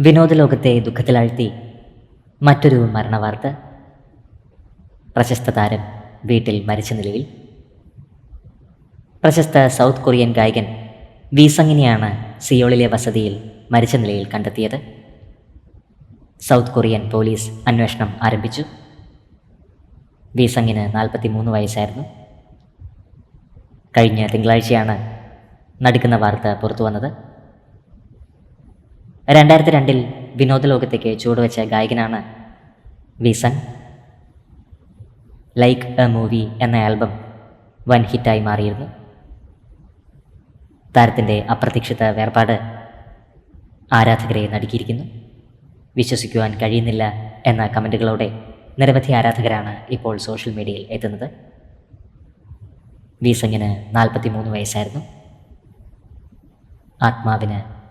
വിനോദലോകത്തെ ദുഃഖത്തിലാഴ്ത്തി മറ്റൊരു മരണവാർത്ത. പ്രശസ്ത താരം വീട്ടിൽ മരിച്ച നിലയിൽ. പ്രശസ്ത സൗത്ത് കൊറിയൻ ഗായകൻ വീസങ്ങിനെയാണ് സിയോളിലെ വസതിയിൽ മരിച്ച നിലയിൽ കണ്ടെത്തിയത്. സൗത്ത് കൊറിയൻ പോലീസ് അന്വേഷണം ആരംഭിച്ചു. വീസങ്ങിന് സംഗിന് നാൽപ്പത്തി മൂന്ന് വയസ്സായിരുന്നു. കഴിഞ്ഞ തിങ്കളാഴ്ചയാണ് നടുക്കുന്ന വാർത്ത പുറത്തു വന്നത് രണ്ടായിരത്തി രണ്ടിൽ വിനോദ ലോകത്തേക്ക് ചുവടുവെച്ച ഗായകനാണ് വിസൺ. ലൈക്ക് എ മൂവി എന്ന ആൽബം വൻ ഹിറ്റായി മാറിയിരുന്നു. താരത്തിന്റെ അപ്രതീക്ഷിത വേർപാട് ആരാധകരെ നടുക്കിയിരിക്കുന്നു. വിശ്വസിക്കുവാൻ കഴിയുന്നില്ല എന്ന കമന്റുകളോടെ നിരവധി ആരാധകരാണ് ഇപ്പോൾ സോഷ്യൽ മീഡിയയിൽ എത്തുന്നത്. വിസങ്ങിന് നാൽപ്പത്തി മൂന്ന് വയസ്സായിരുന്നു. ആത്മാവിന്